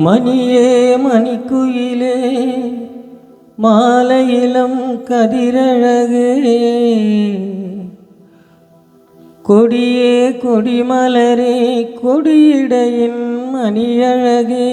மணியே மணிக்குயிலே மாலையிலம் கதிரழகு. கொடியே கொடிமலரே கொடியிடையின் மணியழகே.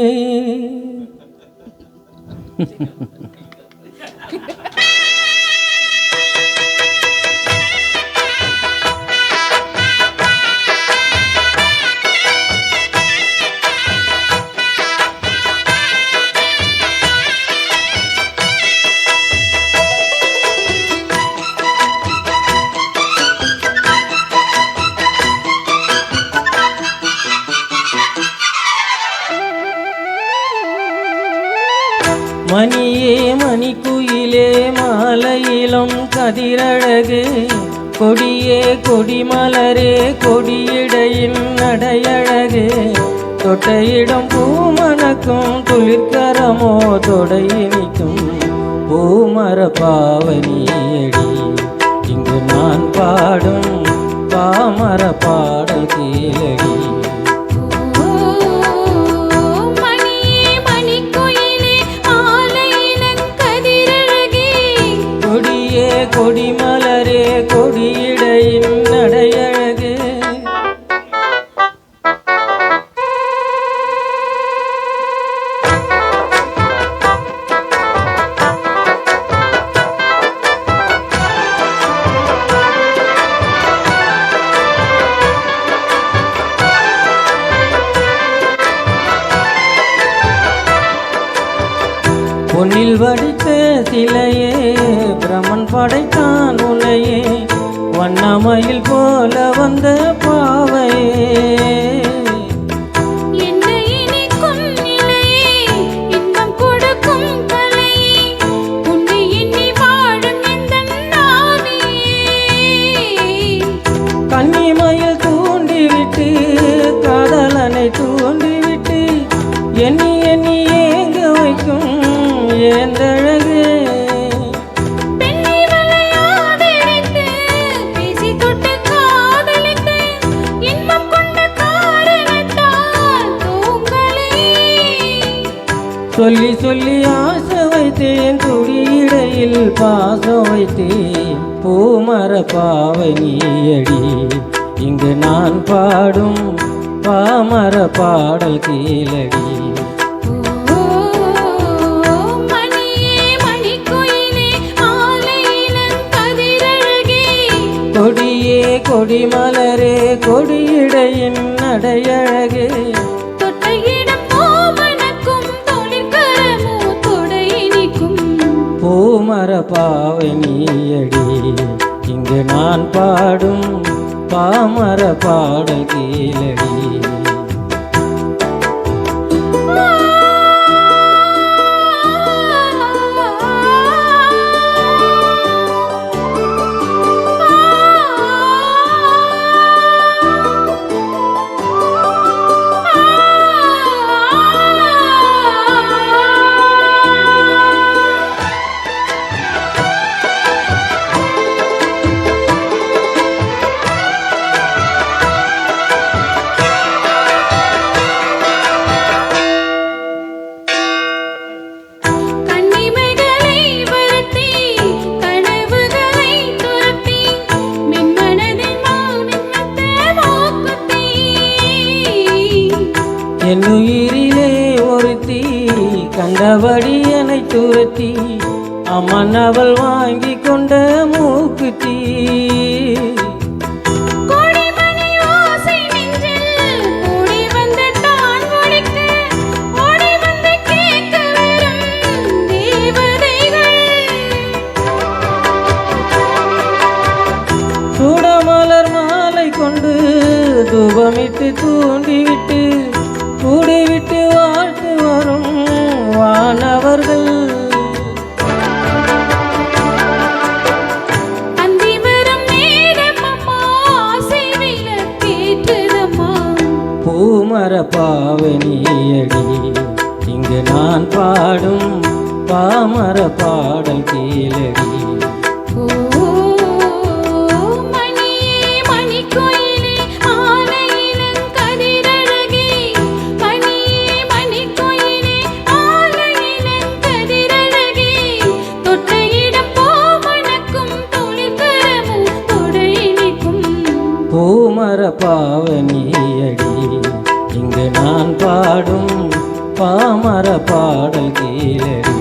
மணியே மணிக்குயிலே மாலையிலும் கதிரழகு. கொடியே கொடிமலரே கொடியிடையின் நடையழகு. தொட்டையிடம் பூமணக்கும் துளிர்கரமோ தொடையினிக்கும் பூமர பாவனியடி இங்கு நான் பாடும் கொடிமலரே கொடியிடையின் நடையழகு. பொன்னில் வடித்த சிலையே பிரமன் படைத்தான் உன்னையே வண்ணமயில் போல வந்த பாவையே. கன்னிமயில் தூண்டிவிட்டு காதலனை தூண்டிவிட்டு எண்ணி எண்ணி ஏங்க வைக்கும் ஏந்தழகு சொல்லி சொல்லி ஆசை வைத்தேன் துடியிடையில் பாசம் வைத்தேன். பூமர பாவை நீயடி இங்கு நான் பாடும் பாமர பாடல் கீழடி. கொடியே கொடிமலரே கொடியிடையின் நடையழகே பூமர பாவனியடி இங்கு நான் பாடும் பாமர பாடல் கீழடி. என் உயிரிலே ஒருத்தி கண்டபடி என்னை துரத்தி அம்மன் அவள் வாங்கி கொண்ட மூக்குத்தி. பூமர பாவனியடி. இங்கு நான் பாடும் பாமர பாடல் கீழடி பாவனியடி இங்கு நான் பாடும் பாமர பாடல் கீழடி